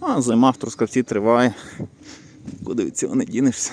А зима в Трускавці триває. Куди від цього не дінешся?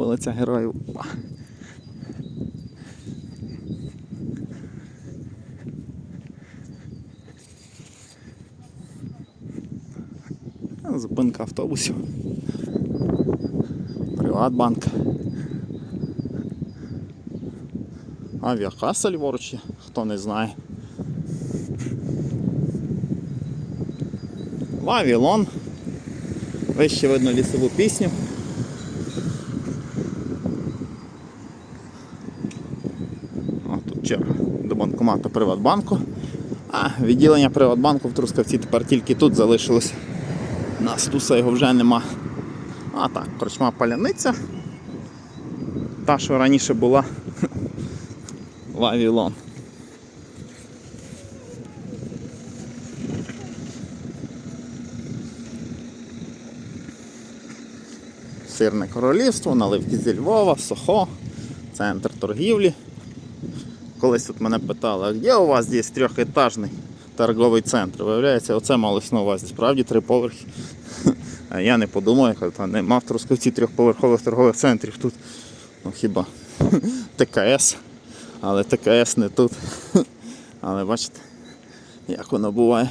Вулиця Героїв. Зупинка автобусів. Приватбанк. Авіакаса ліворуч, хто не знає. Вавілон. Вище видно лісову пісню. О, тут черга до банкомату Приватбанку. А, відділення Приватбанку в Трускавці тепер тільки тут залишилось. Нас туса його вже нема. А так, корчма паляниця. Та, що раніше була Вавілон. Сирне королівство, наливки зі Львова, Сохо, центр торгівлі. Колись тут мене питали, а де у вас здесь трьохетажний торговий центр? Виявляється, оце малось на увазі. Справді три поверхи. А я не подумав, я кажу, нема в Трускавці трьохповерхових торгових центрів тут. Ну хіба ТКС. Але ТКС не тут. Але бачите, як воно буває.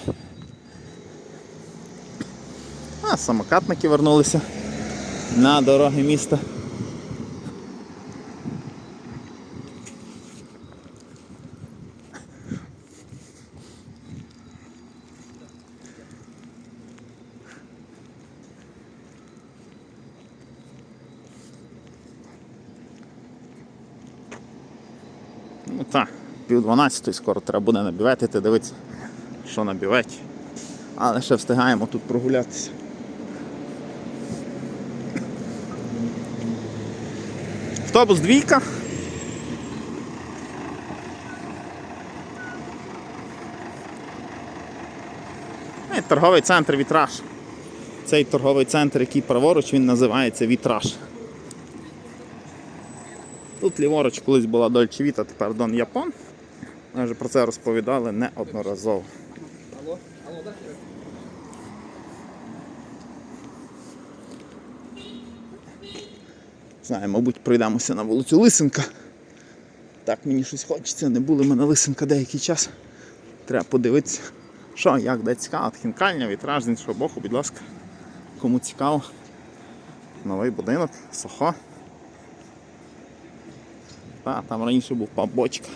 А, самокатники вернулися на дороги міста. Ну так, пів дванадцятої скоро треба буде на бюветити, дивитися, що на бюветі. Але ще встигаємо тут прогулятися. Автобус двійка. І торговий центр Вітраж. Цей торговий центр, який праворуч, він називається Вітраж. Тут ліворуч колись була Дольче Віта, тепер Дон Япон. Ми вже про це розповідали неодноразово. Знаю, мабуть, пройдемося на вулицю Лисенка. Так мені щось хочеться, не були ми на Лисенка деякий час. Треба подивитися, що, як, де цікаво, хінкальня, вітраж з іншого боку, будь ласка. Кому цікаво. Новий будинок, сохо. Та, там раніше був пабочка.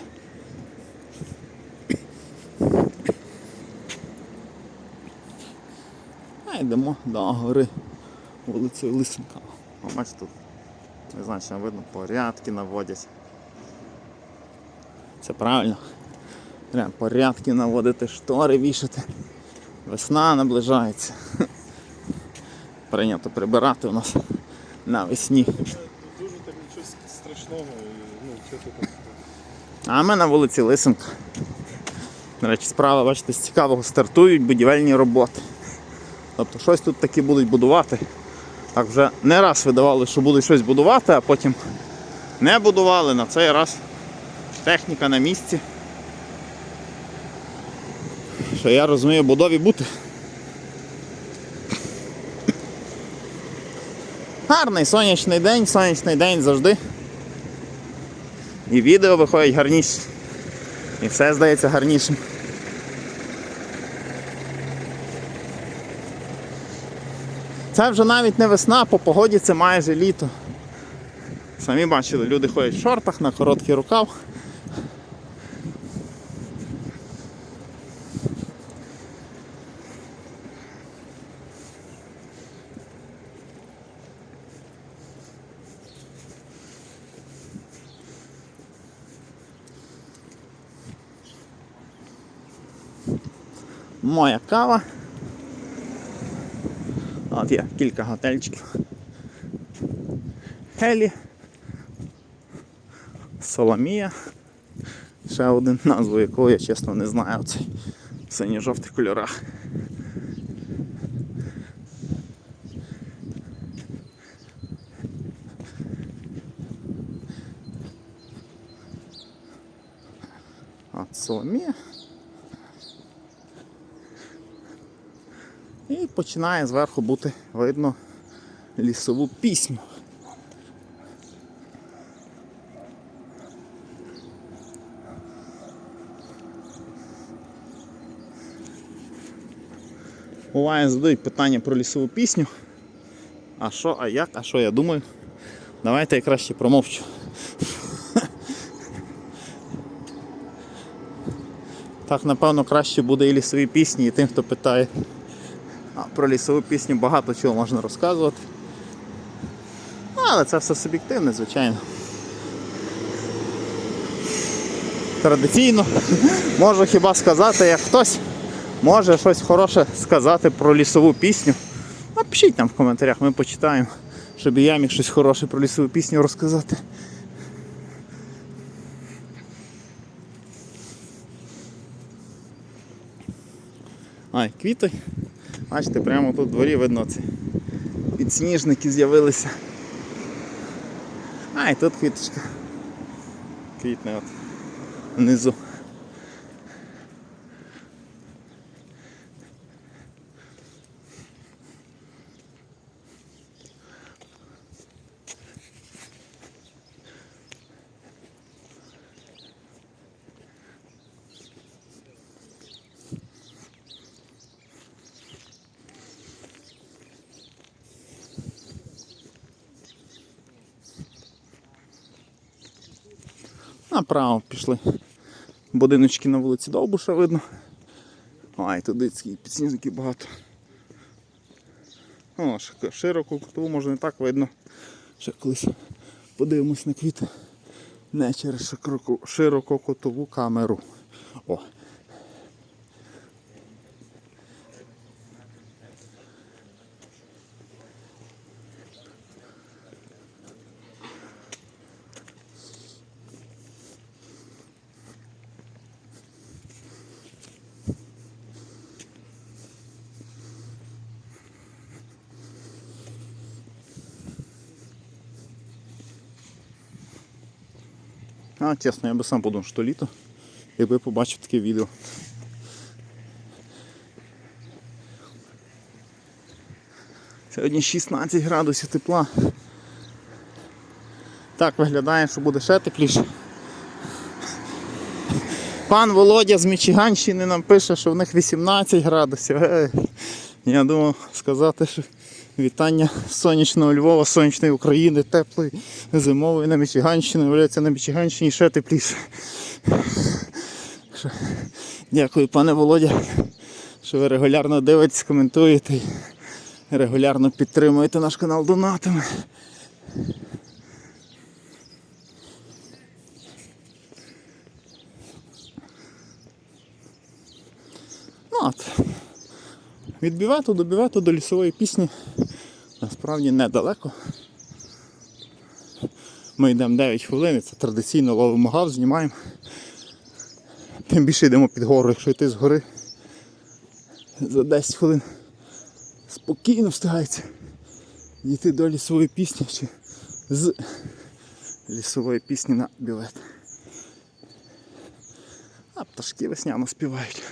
А йдемо до гори вулицею Лисенка. Бачите, тут не знаю, що видно, порядки наводять. Це правильно. Треба порядки наводити, штори вішати. Весна наближається. Прийнято прибирати у нас навесні. Дуже так нічого страшного. А ми на вулиці Лисенка. До речі, справа, бачите, з цікавого стартують будівельні роботи. Тобто щось тут таки будуть будувати. Так вже не раз видавали, що будуть щось будувати, а потім не будували. На цей раз техніка на місці. Що я розумію, будові бути. Гарний сонячний день, сонячний день завжди. І відео виходять гарніше. І все здається гарнішим. Це вже навіть не весна, по погоді це майже літо. Самі бачили, люди ходять в шортах на короткий рукав. Моя кава. От є кілька готельчиків. Хелі. Соломія. Ще один назву якого я чесно не знаю. В синьо-жовтих кольорах. От Соломія. І починає зверху бути видно лісову пісню. Буває задають питання про лісову пісню. А що, а як, а що я думаю? Давайте я краще промовчу. Так, напевно, краще буде і лісові пісні, і тим, хто питає. Про лісову пісню багато чого можна розказувати. Але це все суб'єктивне, звичайно. Традиційно можу хіба сказати, як хтось може щось хороше сказати про лісову пісню. Напишіть нам в коментарях, ми почитаємо, щоб я міг щось хороше про лісову пісню розказати. Ай, квіти. Бачите, прямо тут в дворі видно ці підсніжники з'явилися. А, і тут квіточка. Квітне от внизу. Направо пішли. Будиночки на вулиці Довбуша видно. Ай, туди ці підсніжників багато. О, широку кутову може не так видно. Ще колись подивимось на квіти. Не через широку, широко котову камеру. О. А, чесно, я би сам подумав, що літо, якби побачив таке відео. Сьогодні 16 градусів тепла. Так виглядає, що буде ще тепліше. Пан Володя з Мічиганщини нам пише, що в них 18 градусів. Я думав сказати, що вітання сонячного Львова, сонячної України, теплої, зимової на Мічиганщині. Виявляється, на Мічиганщині ще тепліше. Дякую, пане Володя, що ви регулярно дивитесь, коментуєте і регулярно підтримуєте наш канал донатами. Ну от. Від бювету до бювету до лісової пісні насправді недалеко. Ми йдемо 9 хвилин, це традиційно ловимо гав, знімаємо. Тим більше йдемо під гору, якщо йти з гори за 10 хвилин спокійно встигається дійти до лісової пісні чи з лісової пісні на бювет. А пташки весняно співають.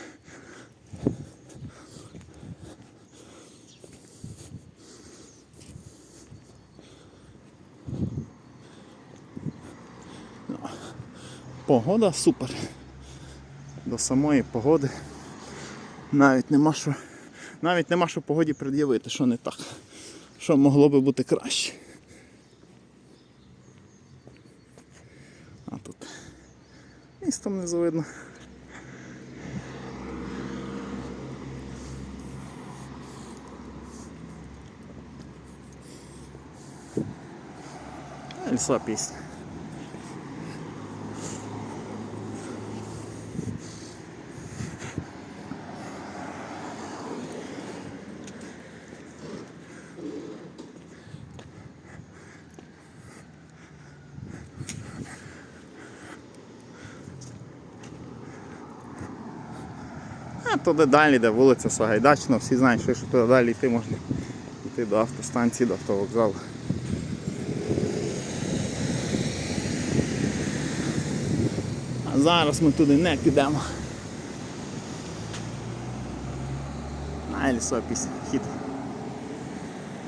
Погода супер. До самої погоди навіть нема що, навіть нема що погоді пред'явити, що не так. Що могло би бути краще. А тут місто внизу видно. А, Лісова пісня. А туди далі, де вулиця Сагайдачна, всі знають, що, туди далі йти можна йти до автостанції, до автовокзалу. А зараз ми туди не підемо. На після хід.